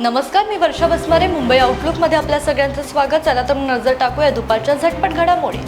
नमस्कार मी वर्षा बसमारे मुंबई आउटलुकमध्ये आपल्या सगळ्यांचं स्वागत. चला तर मग नजर टाकूया दुपारच्या झटपट घडामोडी.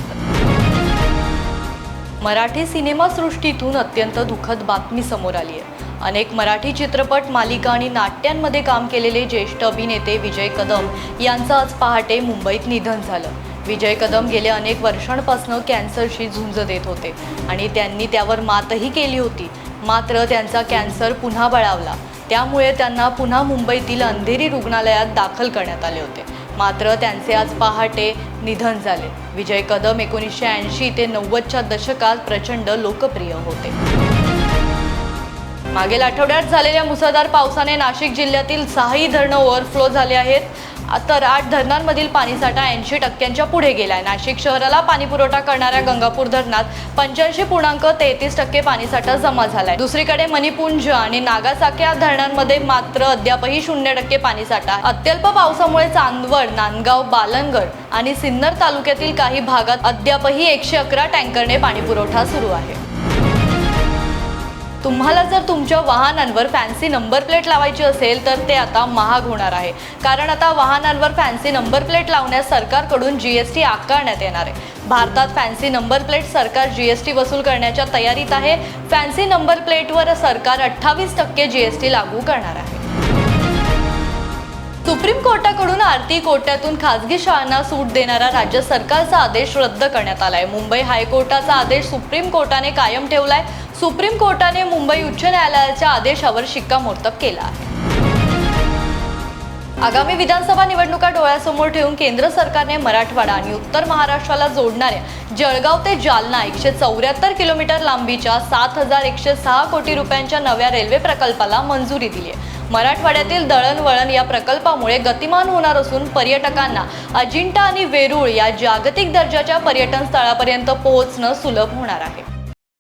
मराठी सिनेमासृष्टीतून अत्यंत दुःखद बातमी समोर आली आहे. अनेक मराठी चित्रपट मालिका आणि नाट्यांमध्ये काम केलेले ज्येष्ठ अभिनेते विजय कदम यांचं आज पहाटे मुंबईत निधन झालं. विजय कदम गेल्या अनेक वर्षांपासून कॅन्सरशी झुंज देत होते आणि त्यांनी त्यावर मातही केली होती. मात्र त्यांचा कॅन्सर पुन्हा बळावला. त्यामुळे त्यांना पुन्हा मुंबईतील अंधेरी रुग्णालयात दाखल करण्यात आले होते. मात्र त्यांचे आज पहाटे निधन झाले. विजय कदम एकोणीसशे ऐंशी ते नव्वदच्या दशकात प्रचंड लोकप्रिय होते. मागील आठवड्यात झालेल्या मुसळधार पावसाने नाशिक जिल्ह्यातील सहाही धरणं ओव्हरफ्लो झाले आहेत. तर आठ धरणांमधील पाणीसाठा ऐंशी टक्क्यांच्या पुढे गेलाय. नाशिक शहराला पाणीपुरवठा करणाऱ्या गंगापूर धरणात पंच्याऐंशी पूर्णांक तेहतीस टक्के पाणीसाठा जमा झालाय. दुसरीकडे मणिपुंज आणि नागासाक्या या धरणांमध्ये मात्र अद्यापही शून्य टक्के पाणीसाठा अत्यल्प पावसामुळे चांदवड नांदगाव बालनगड आणि सिन्नर तालुक्यातील काही भागात अद्यापही एकशे अकरा टँकरने पाणीपुरवठा सुरू आहे. तुम्हाला जर तुमच्या वाहनांवर फॅन्सी नंबर प्लेट लावायची असेल तर ते आता महाग होणार आहे. कारण आता वाहनांवर फॅन्सी नंबर प्लेट लावण्यास सरकारकडून जी एस टी आकारण्यात येणार आहे. भारतात फॅन्सी नंबर प्लेट सरकार जी एस टी वसूल करण्याच्या तयारीत आहे. फॅन्सी नंबर प्लेटवर सरकार अठ्ठावीस टक्के जी एस टी लागू करणार आहे. सुप्रीम कोर्टाकडून आरती कोट्यातून खासगी शाळांना सूट देणारा राज्य सरकारचा आदेश रद्द करण्यात आलाय. मुंबई हायकोर्टाचा आदेश सुप्रीम कोर्टाने कायम ठेवलाय. सुप्रीम कोर्टाने मुंबई उच्च न्यायालयाच्या आदेशावर शिक्कामोर्तब केला आहे. आगामी विधानसभा निवडणुका डोळ्यासमोर ठेवून केंद्र सरकारने मराठवाडा आणि उत्तर महाराष्ट्राला जोडणाऱ्या जळगाव ते जालना एकशे चौऱ्याहत्तर किलोमीटर लांबीच्या सात हजार एकशे सहा कोटी रुपयांच्या नव्या रेल्वे प्रकल्पाला मंजुरी दिली आहे मराठवाड्यातील दळणवळण या प्रकल्पामुळे गतिमान होणार असून पर्यटकांना अजिंठा आणि वेरूळ या जागतिक दर्जाच्या पर्यटन स्थळापर्यंत पोहोचणं सुलभ होणार आहे.